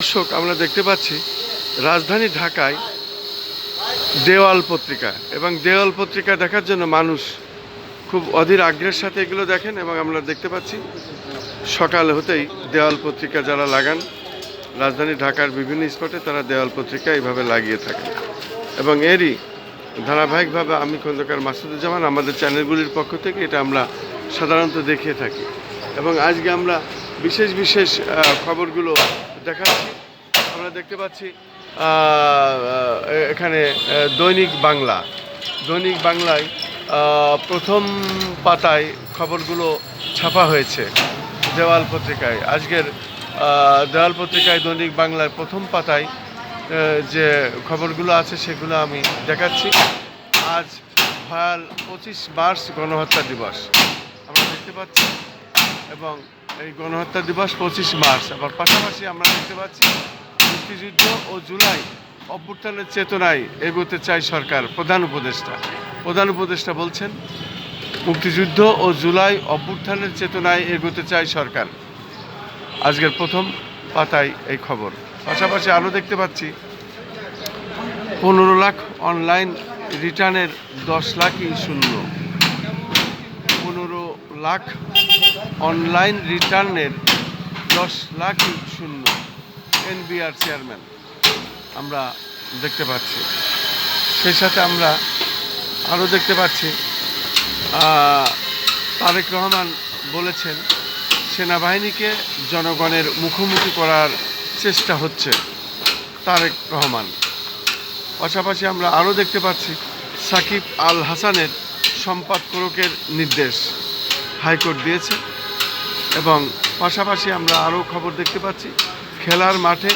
দর্শক, আমরা দেখতে পাচ্ছি রাজধানী ঢাকায় দেওয়াল পত্রিকা এবং দেওয়াল পত্রিকা দেখার জন্য মানুষ খুব অধীর আগ্রহের সাথে এগুলো দেখেন এবং আমরা দেখতে পাচ্ছি সকাল হতেই দেওয়াল পত্রিকা যারা লাগান, রাজধানী ঢাকার বিভিন্ন স্পটে তারা দেওয়াল পত্রিকা এইভাবে লাগিয়ে থাকেন। এবং এরই ধারাবাহিকভাবে আমি খন্দকার মাসুদুজ্জামান আমাদের চ্যানেলগুলির পক্ষ থেকে এটা আমরা সাধারণত দেখিয়ে থাকি। এবং আজকে আমরা বিশেষ বিশেষ খবরগুলো দেখাচ্ছি। আমরা দেখতে পাচ্ছি এখানে দৈনিক বাংলা। দৈনিক বাংলায় প্রথম পাতায় খবরগুলো ছাপা হয়েছে দেওয়াল পত্রিকায়। আজকের দেওয়াল পত্রিকায় দৈনিক বাংলার প্রথম পাতায় যে খবরগুলো আছে সেগুলো আমি দেখাচ্ছি। আজ ভয়াল পঁচিশ মার্চ গণহত্যা দিবস। আমরা দেখতে পাচ্ছি এবং এই গণহত্যা দিবস পঁচিশ মার্চ, আবার পাশাপাশি আমরা দেখতে পাচ্ছি মুক্তিযুদ্ধ ও জুলাই অভ্যুত্থানের চেতনায় এগোতে চায় সরকার, প্রধান উপদেষ্টা। প্রধান উপদেষ্টা বলছেন, মুক্তিযুদ্ধ ও জুলাই অভ্যুত্থানের চেতনায় এগোতে চায় সরকার। আজকের প্রথম পাতায় এই খবর। পাশাপাশি আরও দেখতে পাচ্ছি, পনেরো লাখ অনলাইন রিটার্নের দশ লাখই শূন্য। পনেরো লাখ অনলাইন রিটার্নের দশ লাখ শূন্য এনবিআর চেয়ারম্যান আমরা দেখতে পাচ্ছি। সেই সাথে আমরা আরও দেখতে পাচ্ছি তারেক রহমান বলেছেন, সেনাবাহিনীকে জনগণের মুখোমুখি করার চেষ্টা হচ্ছে তারেক রহমান। পাশাপাশি আমরা আরও দেখতে পাচ্ছি, সাকিব আল হাসানের সম্পাদকরকের নির্দেশ হাইকোর্ট দিয়েছে এবং পাশাপাশি আমরা আরও খবর দেখতে পাচ্ছি, খেলার মাঠে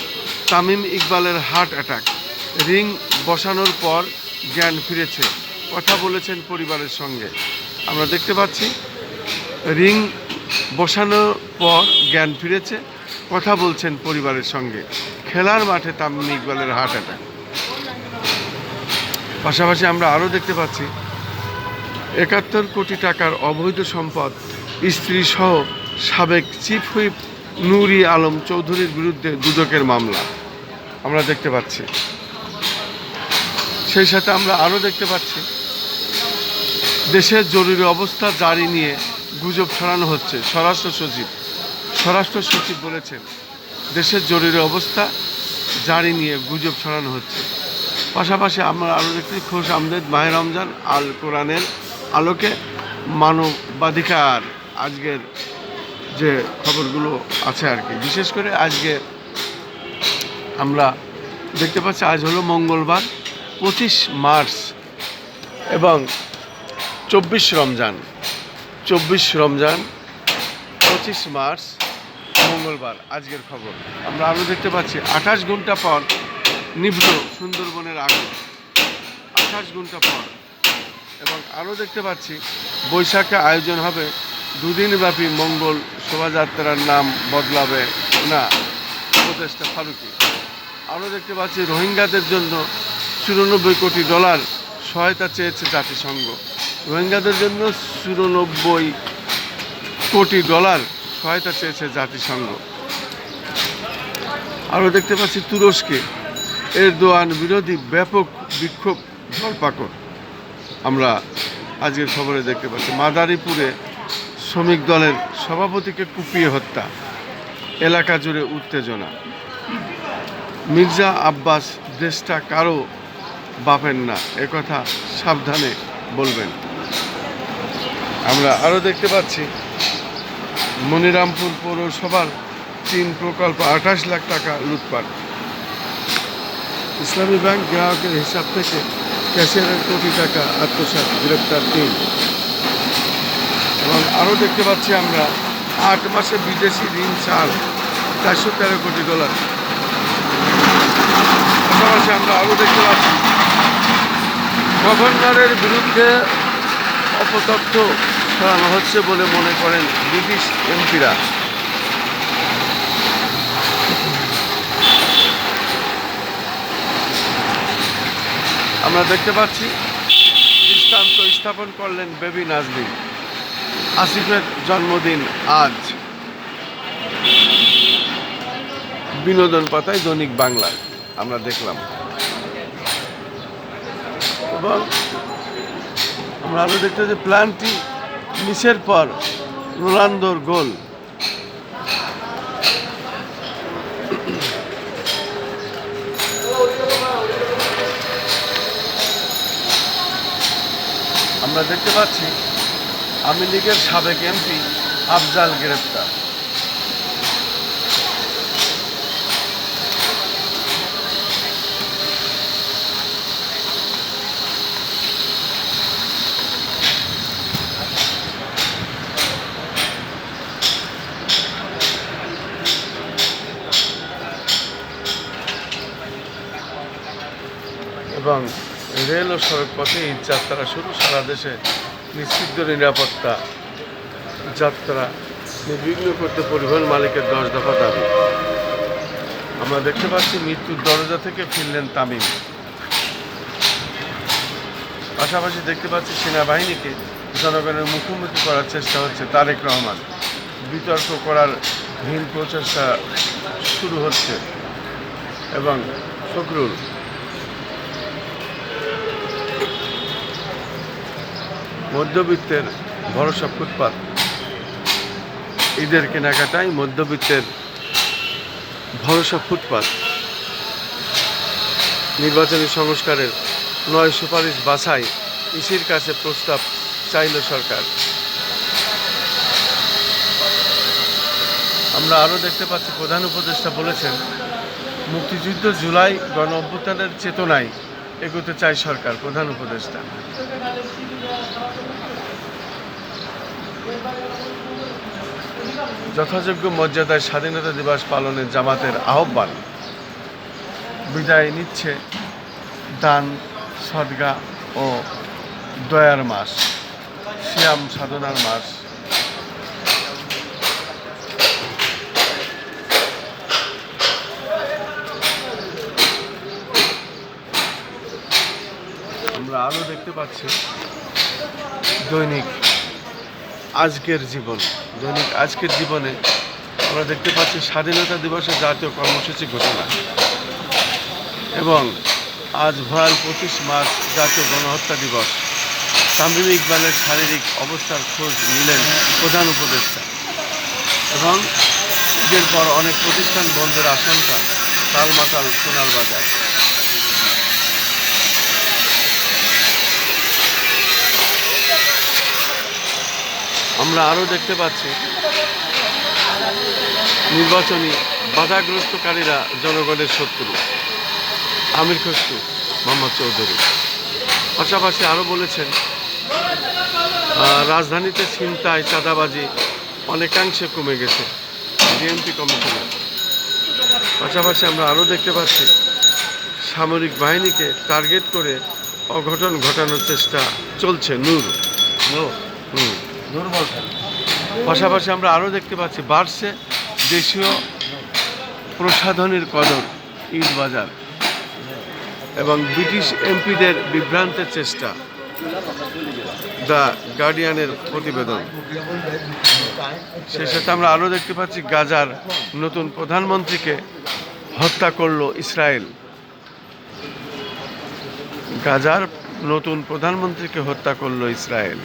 তামিম ইকবালের হার্ট অ্যাটাক, রিং বসানোর পর জ্ঞান ফিরেছে, কথা বলেছেন পরিবারের সঙ্গে। আমরা দেখতে পাচ্ছি, রিং বসানোর পর জ্ঞান ফিরেছে, কথা বলছেন পরিবারের সঙ্গে, খেলার মাঠে তামিম ইকবালের হার্ট অ্যাটাক। পাশাপাশি আমরা আরও দেখতে পাচ্ছি একাত্তর কোটি টাকার অবৈধ সম্পদ, স্ত্রী সহ সাবেক চিফ হুইপ নুরি আলম চৌধুরীর বিরুদ্ধে দুদকের মামলা। আমরা দেখতে পাচ্ছি। সেই সাথে আমরা আরও দেখতে পাচ্ছি। দেশের জরুরি অবস্থা জারি নিয়ে গুজব ছড়ানো হচ্ছে। স্বরাষ্ট্র সচিব স্বরাষ্ট্র সচিব বলেছেন, দেশের জরুরি অবস্থা জারি নিয়ে গুজব ছড়ানো হচ্ছে। পাশাপাশি আমরা আরও দেখতে খোশ আমদেদ মাহের রমজান, আল কোরআনের আলোকে মানবাধিকার আজকের যে খবরগুলো আছে আর কি। বিশেষ করে আজকে আমরা দেখতে পাচ্ছি, আজ হলো মঙ্গলবার, পঁচিশ মার্চ এবং চব্বিশ রমজান। চব্বিশ রমজান, পঁচিশ মার্চ, মঙ্গলবার আজকের খবর। আমরা আরও দেখতে পাচ্ছি, আঠাশ ঘণ্টা পর নিভল সুন্দরবনের আগুন। আঠাশ ঘণ্টা পর এবং আরও দেখতে পাচ্ছি, বৈশাখে আয়োজন হবে। দুদিনব্যাপী মঙ্গল শোভাযাত্রার নাম বদলাবে না। উপদেষ্টা ফারুকি। আরও দেখতে পাচ্ছি, রোহিঙ্গাদের জন্য চুরানব্বই কোটি ডলার সহায়তা চেয়েছে জাতিসংঘ। রোহিঙ্গাদের জন্য চুরানব্বই কোটি ডলার সহায়তা চেয়েছে জাতিসংঘ। আরও দেখতে পাচ্ছি, তুরস্কে। এরদোয়ান বিরোধী ব্যাপক বিক্ষোভ, ধরপাকড়। আমরা আজকের খবরে দেখতে পাচ্ছি, মাদারীপুরে শ্রমিক দলের সভাপতিকে কুপিয়ে হত্যা, এলাকা জুড়ে উত্তেজনা। মির্জা আব্বাস, দেশটা কারও বাপেন না একথা সাবধানে বলবেন। আমরা আরও দেখতে পাচ্ছি, মনিরামপুর পৌরসভার তিন প্রকল্প, আঠাশ লাখ টাকা লুটপাট। ইসলামী ব্যাংক গ্রাহকের হিসাব থেকে ক্যাশিয়ারের কোটি টাকা আত্মসাৎ, গ্রেপ্তার তিন। এবং আরও দেখতে পাচ্ছি আমরা, আট মাসে বিদেশি ঋণ চাল, চারশো তেরো কোটি ডলার। পাশাপাশি আমরা আরও দেখতে পাচ্ছি, গভর্নরের বিরুদ্ধে অপতথ্য ছড়ানো হচ্ছে বলে মনে করেন ব্রিটিশ এমপিরা। আমরা দেখতে পাচ্ছি দৃষ্টান্ত স্থাপন করলেন বেবি নাজনীন। আসিফের জন্মদিন আজ। বিনোদন পাতায় দৈনিক বাংলা। আমরা দেখলাম। এবং আমরা আরও দেখতে যে প্ল্যানটি মিসের পর রোনালদোর গোল। আমরা দেখতে পাচ্ছি আওয়ামী লীগের সাবেক এমপি আফজাল গ্রেপ্তার এবং রেল ও সড়ক পথে এই যাত্রা শুরু। সারা দেশে নিশ্চিত নিরাপত্তা যাত্রা নির্বিঘ্ন করতে পরিবহন মালিকের দশ দফা দাবি। আমরা দেখতে পাচ্ছি মৃত্যুর দরজা থেকে ফিরলেন তামিম। পাশাপাশি দেখতে পাচ্ছি সেনাবাহিনীকে জনগণের মুখোমুখি করার চেষ্টা হচ্ছে তারেক রহমান। বিতর্ক করার হীন প্রচেষ্টা শুরু হচ্ছে এবং ফখরুল মধ্যবিত্তের ভরসা ফুটপাত। ঈদের কেনাকাটায় মধ্যবিত্তের ভরসা ফুটপাত। নির্বাচনী সংস্কারের নয় সুপারিশ বাছাই ইসির কাছে প্রস্তাব চাইল সরকার। আমরা আরও দেখতে পাচ্ছি, প্রধান উপদেষ্টা বলেছেন, মুক্তিযুদ্ধ জুলাই গণ অভ্যুত্থানের চেতনায় এগোতে চায় সরকার, প্রধান উপদেষ্টা। যথাযোগ্য মর্যাদায় স্বাধীনতা দিবস পালনের জামাতের আহ্বান। বিদায় নিচ্ছে দান, সদগা ও দয়ার মাস শ্যাম সাধনার মাস আমরা আরও দেখতে পাচ্ছি। দৈনিক আজকের জীবন। দৈনিক আজকের জীবনে আমরা দেখতে পাচ্ছি স্বাধীনতা দিবসের জাতীয় কর্মসূচি ঘোষণা। এবং আজ ভয়াল পঁচিশ মার্চ জাতীয় গণহত্যা দিবস। তামিম ইকবালের শারীরিক অবস্থার খোঁজ নিলেন প্রধান উপদেষ্টা। এবং ঈদের পর অনেক প্রতিষ্ঠান বন্ধের আশঙ্কা, তালমাতাল সোনার বাজার আমরা আরও দেখতে পাচ্ছি। নির্বাচনী বাধাগ্রস্তকারীরা জনগণের শত্রু। আমির খসরু মোহাম্মদ চৌধুরী। পাশাপাশি আরও বলেছেন রাজধানীতে ছিনতাই চাঁদাবাজি অনেকাংশে কমে গেছে ডিএমপি কমিশনার পাশাপাশি আমরা আরও দেখতে পাচ্ছি সামরিক বাহিনীকে টার্গেট করে অঘটন ঘটানোর চেষ্টা চলছে। নূর। হুম। পাশাপাশি আমরা আরও দেখতে পাচ্ছি, বাড়ছে দেশীয় প্রসাধনের কদর ঈদ বাজার এবং ব্রিটিশ এমপিদের বিভ্রান্তের চেষ্টা, দ্য গার্ডিয়ানের প্রতিবেদন। সেই সাথে আমরা আরও দেখতে পাচ্ছি, গাজার নতুন প্রধানমন্ত্রীকে হত্যা করল ইসরায়েল। গাজার নতুন প্রধানমন্ত্রীকে হত্যা করল ইসরায়েল।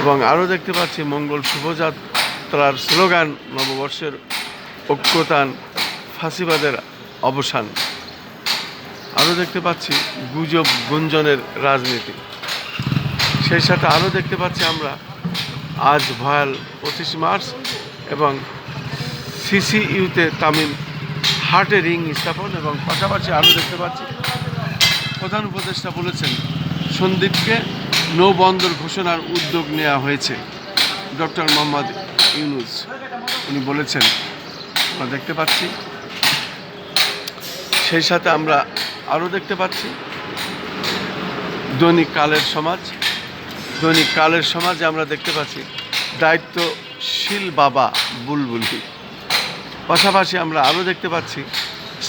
এবং আরও দেখতে পাচ্ছি মঙ্গল শুভযাত্রার স্লোগান, নববর্ষের ঐক্যতান ফাঁসিবাদের অবসান। আরও দেখতে পাচ্ছি গুজব গুঞ্জনের রাজনীতি। সেই সাথে আরও দেখতে পাচ্ছি আমরা আজ ভয়াল পঁচিশ মার্চ এবং সিসিইউতে তামিম হার্টে রিং স্থাপন এবং পাশাপাশি আরও দেখতে পাচ্ছি প্রধান উপদেষ্টা বলেছেন, সন্দীপকে নৌবন্দর ঘোষণার উদ্যোগ নেওয়া হয়েছে। ডক্টর মোহাম্মদ ইউনুস, উনি বলেছেন, আমরা দেখতে পাচ্ছি। সেই সাথে আমরা আরও দেখতে পাচ্ছি। দৈনিক কালের সমাজ, দৈনিক কালের সমাজে আমরা দেখতে পাচ্ছি, দায়িত্বশীল বাবা বুলবুলি। পাশাপাশি আমরা আরও দেখতে পাচ্ছি,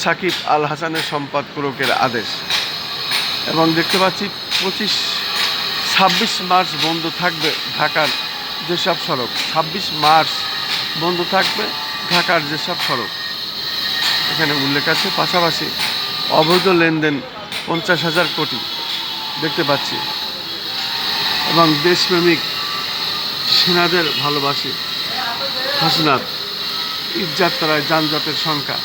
সাকিব আল হাসানের সম্পদ প্রয়োগের আদেশ। এবং দেখতে পাচ্ছি পঁচিশ ছাব্বিশ মার্চ বন্ধ থাকবে ঢাকার যেসব সড়ক। ছাব্বিশ মার্চ বন্ধ থাকবে ঢাকার যেসব সড়ক। এখানে উল্লেখ আছে, পাশাপাশি অবৈধ লেনদেন পঞ্চাশ হাজার কোটি দেখতে পাচ্ছি। এবং দেশপ্রেমিক সেনাদের ভালোবাসি হাসনাত ঈদযাত্রায় যানজটের সংখ্যা।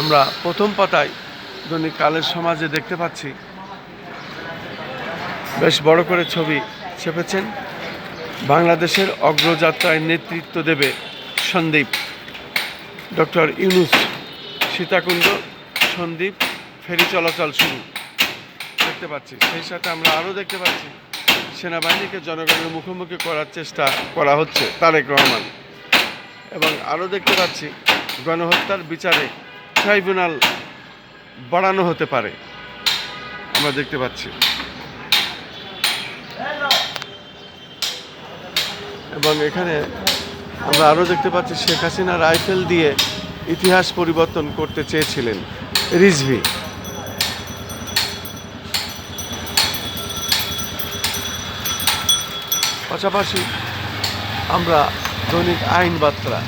আমরা প্রথম পাতায় দৈনিক কালের সমাজে দেখতে পাচ্ছি বেশ বড় করে ছবি ছেপেছেন। বাংলাদেশের অগ্রযাত্রায় নেতৃত্ব দেবে সন্দীপ। ডক্টর ইউনুস, সীতাকুণ্ড, সন্দীপ, ফেরি চলাচল শুরু। দেখতে পাচ্ছি, সেই সাথে আমরা আরও দেখতে পাচ্ছি, সেনাবাহিনীকে জনগণের মুখোমুখি করার চেষ্টা করা হচ্ছে তারেক রহমান। এবং আরও দেখতে পাচ্ছি, গণহত্যার বিচারে ট্রাইব্যুনাল বাড়ানো হতে পারে। আমরা দেখতে পাচ্ছি। এবং এখানে আমরা আরও দেখতে পাচ্ছি শেখ হাসিনা রাইফেল দিয়ে ইতিহাস পরিবর্তন করতে চেয়েছিলেন। রিজভি। পাশাপাশি আমরা দৈনিক আইন বার্তা।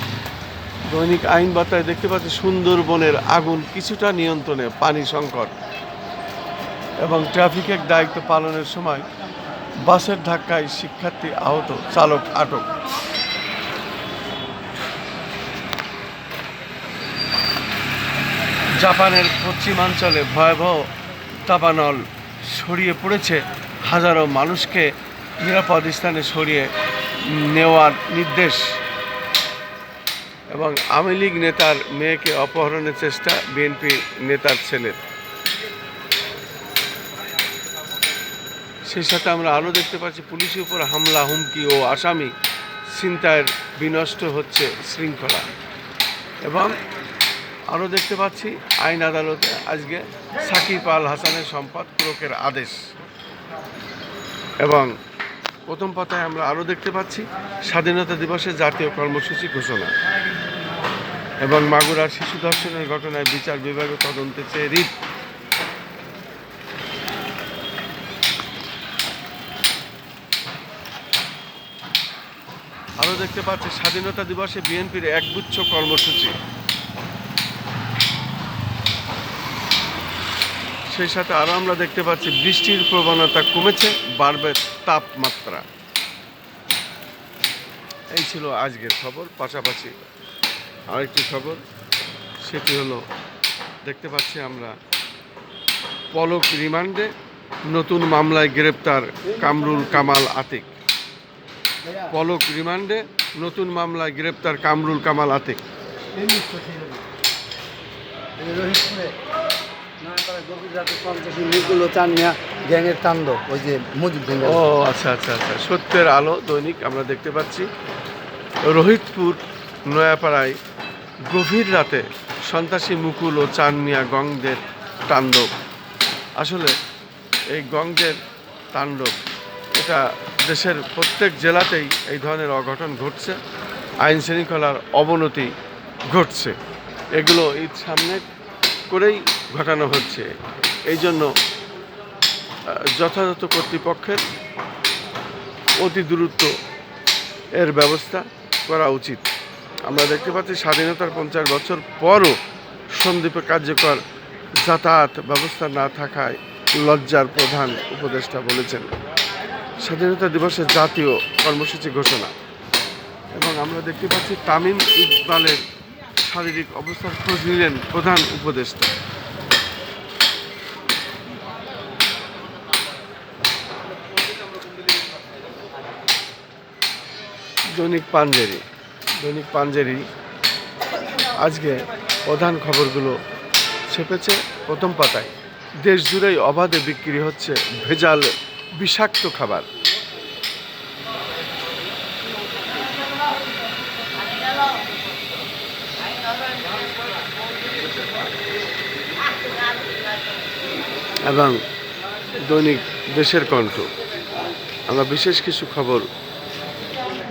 দৈনিক আইন বার্তায় দেখতে পাচ্ছি সুন্দরবনের আগুন কিছুটা নিয়ন্ত্রণে পানি সংকট। এবং ট্রাফিকের দায়িত্ব পালনের সময় বাসের ধাক্কায় শিক্ষার্থী আহত, চালক আটক। জাপানের পশ্চিমাঞ্চলে ভয়াবহ তাপানল ছড়িয়ে পড়েছে। হাজারো মানুষকে নিরাপদ স্থানে সরিয়ে নেওয়ার নির্দেশ। এবং আওয়ামী লীগ নেতার মেয়েকে অপহরণের চেষ্টা বিএনপি নেতার ছেলের। সেই সাথে আমরা আরও দেখতে পাচ্ছি, পুলিশের উপর হামলা, হুমকি ও আসামি ছিনতাইয়ের বিনষ্ট হচ্ছে শৃঙ্খলা। এবং আরও দেখতে পাচ্ছি, আইন আদালতে আজকে সাকিব আল হাসানের সম্পদ প্রয়োগের আদেশ। এবং প্রথম পাতায় আমরা আরও দেখতে পাচ্ছি, স্বাধীনতা দিবসে জাতীয় কর্মসূচি ঘোষণা। এবং মাগুরার শিশু ধর্ষণের ঘটনায় বিচার বিভাগে তদন্তে চেয়ে রিট। দেখতে পাচ্ছি স্বাধীনতা দিবসে বিএনপির একগুচ্ছ কর্মসূচি। সেই সাথে আরও আমরা দেখতে পাচ্ছি, বৃষ্টির প্রবণতা কমেছে, বাড়বে তাপমাত্রা। এই ছিল আজকের খবর। পাশাপাশি আরেকটি খবর, সেটি হলো, দেখতে পাচ্ছি আমরা পলক রিমান্ডে নতুন মামলায় গ্রেপ্তার কামরুল কামাল আতিক। পলক রিমান্ডে নতুন মামলায় গ্রেপ্তার কামরুল কামাল আতিক। গ্যাংয়ের তাণ্ডব ওই যে ও আচ্ছা আচ্ছা আচ্ছা সত্যের আলো দৈনিক আমরা দেখতে পাচ্ছি। রোহিতপুর নয়াপাড়ায় গভীর রাতে সন্ত্রাসী মুকুল ও চানমিয়া গঙ্গদের তাণ্ডব। আসলে এই গংদের তাণ্ডব এটা দেশের প্রত্যেক জেলাতেই এই ধরনের অঘটন ঘটছে। আইন শৃঙ্খলার অবনতি ঘটছে। এগুলো ঈদ সামনে করেই ঘটানো হচ্ছে। এই জন্য যথাযথ কর্তৃপক্ষের অতি দ্রুত এর ব্যবস্থা করা উচিত। আমরা দেখতে পাচ্ছি স্বাধীনতার পঞ্চাশ বছর পরও সন্দ্বীপে কার্যকর যাতায়াত ব্যবস্থা না থাকায় লজ্জার প্রধান উপদেষ্টা বলেছেন। স্বাধীনতা দিবসের জাতীয় কর্মসূচি ঘোষণা। এবং আমরা দেখতে পাচ্ছি তামিম ইকবালের শারীরিক অবস্থার খোঁজ নিলেন প্রধান উপদেষ্টা। দৈনিক পাঞ্জেরি। দৈনিক পাঞ্জেরি আজকে প্রধান খবরগুলো ছেপেছে প্রথম পাতায়। দেশ জুড়েই অবাধে বিক্রি হচ্ছে ভেজাল বিষাক্ত খাবার। এবং দৈনিক দেশের কণ্ঠ। আমরা বিশেষ কিছু খবর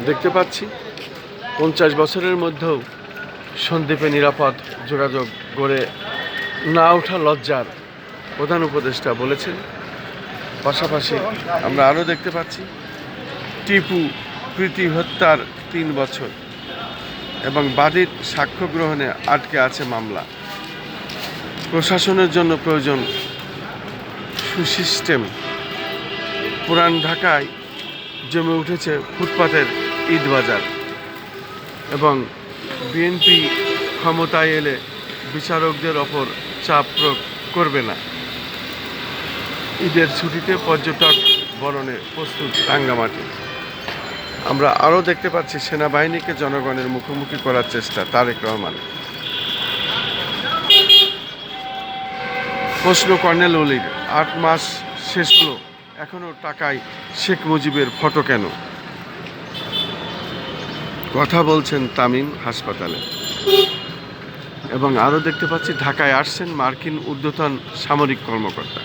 দেখতে পাচ্ছি। পঞ্চাশ বছরের মধ্যেও সন্দ্বীপে নিরাপদ যোগাযোগ গড়ে না ওঠা লজ্জার প্রধান উপদেষ্টা বলেছেন। পাশাপাশি আমরা আরও দেখতে পাচ্ছি টিপু প্রীতি হত্যার তিন বছর এবং বাদীর সাক্ষ্য গ্রহণে আটকে আছে মামলা। প্রশাসনের জন্য প্রয়োজন সুসিস্টেম। পুরান ঢাকায় জমে উঠেছে ফুটপাতের ঈদ বাজার এবং বিএনপি ক্ষমতায় এলে বিচারকদের ওপর চাপ প্রয়োগ করবে না। ঈদের ছুটিতে পর্যটক বরণে প্রস্তুত রাঙ্গামাটি। আমরা আরও দেখতে পাচ্ছি সেনাবাহিনীকে জনগণের মুখোমুখি করার চেষ্টা তারেক রহমান। প্রশ্ন, কর্নেল অলির আট মাস শেষ হলো এখনও টাকায় শেখ মুজিবের ফটো কেন? কথা বলছেন তামিম হাসপাতালে। এবং আরও দেখতে পাচ্ছি ঢাকায় আসছেন মার্কিন ঊর্ধ্বতন সামরিক কর্মকর্তা।